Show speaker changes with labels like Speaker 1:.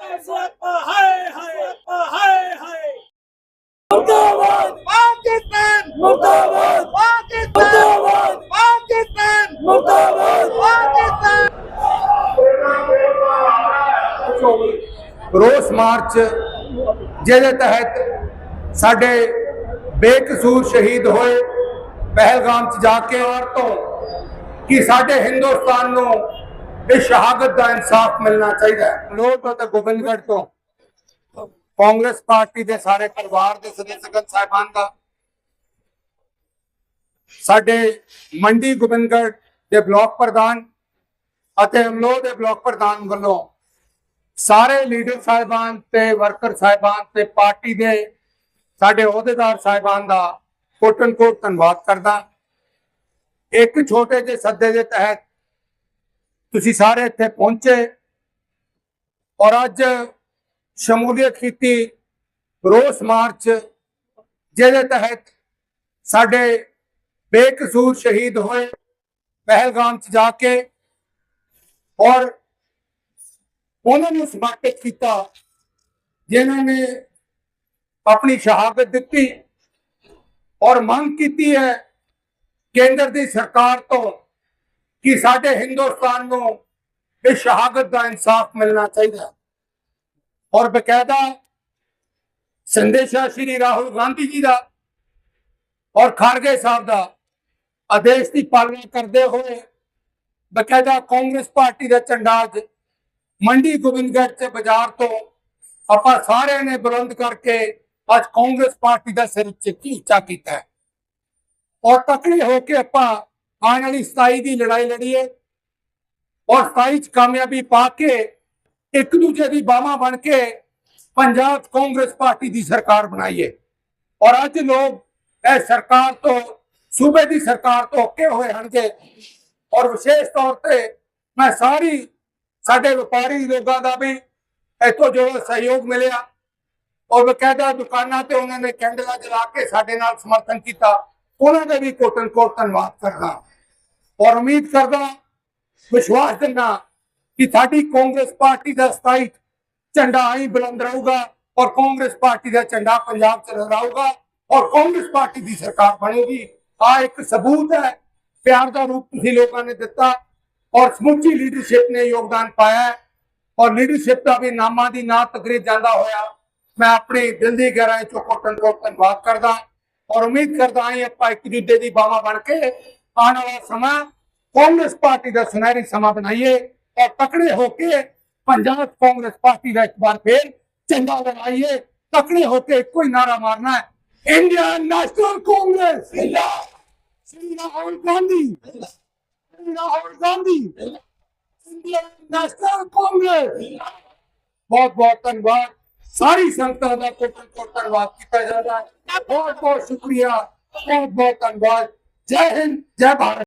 Speaker 1: ਸਿਆਪਾ ਹਾਏ ਹਾਏ ਹਾਏ ਹਾਏ
Speaker 2: ਮੁਰਦਾਬਾਦ
Speaker 1: ਪਾਕਿਸਤਾਨ
Speaker 2: ਮੁਰਦਾਬਾਦ
Speaker 1: ਪਾਕਿਸਤਾਨ ਪਾਕਿਸਤਾਨ
Speaker 2: ਮੁਰਦਾਬਾਦ
Speaker 1: ਪਾਕਿਸਤਾਨ
Speaker 3: ਰੋਸ ਮਾਰਚ ਜਿਹਦੇ ਤਹਿਤ ਸਾਡੇ ਬੇਕਸੂਰ ਸ਼ਹੀਦ ਹੋਏ ਪਹਿਲਗਾਮ ਚ ਜਾ ਕੇ ਔਰ ਤੋਂ ਕਿ ਸਾਡੇ ਹਿੰਦੁਸਤਾਨ ਨੂੰ ਇਹ ਸ਼ਹਾਦਤ ਦਾ ਇਨਸਾਫ ਮਿਲਣਾ ਚਾਹੀਦਾ ਹੈ। ਲੋਕ ਤੇ ਗੋਬਿੰਦਗੜ੍ਹ ਤੋਂ ਕਾਂਗਰਸ ਪਾਰਟੀ ਦੇ ਸਾਰੇ ਪਰਿਵਾਰ ਦੇ ਸਦੱਸਗਣ ਸਾਹਿਬਾਨ ਦਾ, ਸਾਡੇ ਮੰਡੀ ਗੋਬਿੰਦਗੜ੍ਹ ਦੇ ਬਲਾਕ ਪ੍ਰਧਾਨ ਅਤੇ ਅਮਲੋ ਦੇ ਬਲਾਕ ਪ੍ਰਧਾਨ ਵੱਲੋਂ ਸਾਰੇ ਲੀਡਰ ਸਾਹਿਬਾਨ ਤੇ ਵਰਕਰ ਸਾਹਿਬਾਨ ਤੇ ਪਾਰਟੀ ਦੇ ਸਾਡੇ ਅਹੁਦੇਦਾਰ ਸਾਹਿਬਾਨ ਦਾ ਕੋਟਨ ਕੋਟ ਧੰਨਵਾਦ ਕਰਦਾ। ਇੱਕ ਛੋਟੇ ਜਿਹੇ ਸੱਦੇ ਦੇ ਤਹਿਤ ਤੁਸੀਂ ਸਾਰੇ ਇੱਥੇ ਪਹੁੰਚੇ ਔਰ ਅੱਜ ਸ਼ਮੂਲੀਅਤ ਕੀਤੀ ਰੋਸ ਮਾਰਚ, ਜਿਹਦੇ ਤਹਿਤ ਸਾਡੇ ਬੇਕਸੂਰ ਸ਼ਹੀਦ ਹੋਏ ਪਹਿਲਗਾਮ ਚ ਜਾ ਕੇ ਔਰ ਉਹਨਾਂ ਨੂੰ ਸਮਰਪਿਤ ਕੀਤਾ, ਜਿਨ੍ਹਾਂ ਨੇ ਆਪਣੀ ਸ਼ਹਾਦਤ ਦਿੱਤੀ ਔਰ ਮੰਗ ਕੀਤੀ ਹੈ ਕੇਂਦਰ ਦੀ ਸਰਕਾਰ ਤੋਂ ਕਿ ਸਾਡੇ ਹਿੰਦੁਸਤਾਨ ਨੂੰ ਇਹ ਸ਼ਹਾਦਤ ਦਾ ਇਨਸਾਫ ਮਿਲਣਾ ਚਾਹੀਦਾ ਔਰ ਬਕਾਇਦਾ ਸੰਦੇਸ਼ਾ ਸ਼੍ਰੀ ਰਾਹੁਲ ਗਾਂਧੀ ਜੀ ਦਾ ਔਰ ਖਾਰਗੇ ਸਾਹਿਬ ਦਾ ਆਦੇਸ਼ ਦੀ ਪਾਲਣਾ ਕਰਦੇ ਹੋਏ ਬਕਾਇਦਾ ਕਾਂਗਰਸ ਪਾਰਟੀ ਦਾ ਝੰਡਾ ਅੱਜ ਮੰਡੀ ਗੋਬਿੰਦਗੜ੍ਹ ਤੇ ਬਾਜ਼ਾਰ ਤੋਂ ਆਪਾਂ ਸਾਰਿਆਂ ਨੇ ਬੁਲੰਦ ਕਰਕੇ ਅੱਜ ਕਾਂਗਰਸ ਪਾਰਟੀ ਦਾ ਸਿਰ ਉੱਚੇ ਉੱਚਾ ਕੀਤਾ ਔਰ ਤਕੜੇ ਹੋ ਕੇ ਆਪਾਂ ਆਉਣ ਵਾਲੀ 27 ਦੀ ਲੜਾਈ ਲੜੀਏ ਔਰ 27 ਚ ਕਾਮਯਾਬੀ ਪਾ ਕੇ ਇੱਕ ਦੂਜੇ ਦੀ ਬਾਹਾਂ ਬਣ ਕੇ ਪੰਜਾਬ ਕਾਂਗਰਸ ਪਾਰਟੀ ਦੀ ਸਰਕਾਰ ਬਣਾਈਏ ਔਰ ਅੱਜ ਲੋਕ ਇਹ ਸਰਕਾਰ ਤੋਂ, ਸੂਬੇ ਦੀ ਸਰਕਾਰ ਤੋਂ ਓਕੇ ਹੋਏ ਹਨਗੇ ਔਰ ਵਿਸ਼ੇਸ਼ ਤੌਰ ਤੇ ਮੈਂ ਸਾਰੀ, ਸਾਡੇ ਵਪਾਰੀ ਲੋਕਾਂ ਦਾ ਵੀ ਇੱਥੋਂ ਜੋ ਸਹਿਯੋਗ ਮਿਲਿਆ ਔਰ ਬਕਾਇਦਾ ਦੁਕਾਨਾਂ ਤੇ ਉਹਨਾਂ ਨੇ ਕੈਂਡਲਾਂ ਜਲਾ ਕੇ ਸਾਡੇ ਨਾਲ ਸਮਰਥਨ ਕੀਤਾ। ਉਹਨਾਂ ਦਾ ਵੀ ਕੋਟਨ ਕੋਟ ਧੰਨਵਾਦ ਕਰਦਾ। ਔਰ ਉਮੀਦ ਕਰਦਾ, ਵਿਸ਼ਵਾਸ ਦਿੰਦਾ ਕਿ ਸਾਡੀ ਕਾਂਗਰਸ ਪਾਰਟੀ ਦਾ ਸਥਾਈ ਝੰਡਾ ਆਈ ਬੁਲੰਦ ਰਹੂਗਾ ਔਰ ਕਾਂਗਰਸ ਪਾਰਟੀ ਦਾ ਝੰਡਾ ਪੰਜਾਬ 'ਚ ਲਹਿਰਾਊਗਾ ਔਰ ਕਾਂਗਰਸ ਪਾਰਟੀ ਦੀ ਸਰਕਾਰ ਬਣੇਗੀ। ਆ ਇੱਕ ਸਬੂਤ ਹੈ, ਪਿਆਰ ਦਾ ਰੂਪ ਤੁਸੀਂ ਲੋਕਾਂ ਨੇ ਦਿੱਤਾ ਔਰ ਸਮੁੱਚੀ ਲੀਡਰਸ਼ਿਪ ਨੇ ਯੋਗਦਾਨ ਪਾਇਆ ਔਰ ਲੀਡਰਸ਼ਿਪ ਦਾ ਵੀ ਨਾਮਾਂ ਦੀ ਨਾ ਤਕਰੀਰ ਜਾਂਦਾ ਹੋਇਆ ਮੈਂ ਆਪਣੇ ਦਿਲ ਦੀ ਗਹਿਰਾਈ ਚੋਂ ਕੋਟਨ ਕੋਟ ਧੰਨਵਾਦ ਕਰਦਾ ਔਰ ਉਮੀਦ ਕਰਦਾ ਹਾਂ ਆਪਾਂ ਇੱਕ ਦੂਜੇ ਦੀ ਬਾਵਾ ਬਣ ਕੇ ਆਉਣ ਵਾਲਾ ਸਮਾਂ ਕਾਂਗਰਸ ਪਾਰਟੀ ਦਾ ਸੁਨਹਿਰੀ ਸਮਾਂ ਬਣਾਈਏ ਔਰ ਤਕੜੇ ਹੋ ਕੇ ਪੰਜਾਬ ਕਾਂਗਰਸ ਪਾਰਟੀ ਦਾ ਇੱਕ ਵਾਰ ਫੇਰ ਝੰਡਾ ਲਗਾਈਏ ਤਕੜੇ ਹੋ ਕੇ ਹੀ ਨਾਰਾ ਮਾਰਨਾ ਹੈ। Indian National Congress. ਜ਼ਿੰਦਾਬਾਦ। Shri Rahul Gandhi. Shri Rahul Gandhi. Indian National Congress. ਬਹੁਤ ਬਹੁਤ ਧੰਨਵਾਦ। ਸਾਰੀ ਸੰਗਤਾਂ ਦਾ ਕੋਟਨ ਕੋਟ ਧੰਨਵਾਦ ਕੀਤਾ ਜਾਂਦਾ ਬਹੁਤ ਬਹੁਤ ਸ਼ੁਕਰੀਆ। ਬਹੁਤ ਬਹੁਤ ਧੰਨਵਾਦ। dead and dead.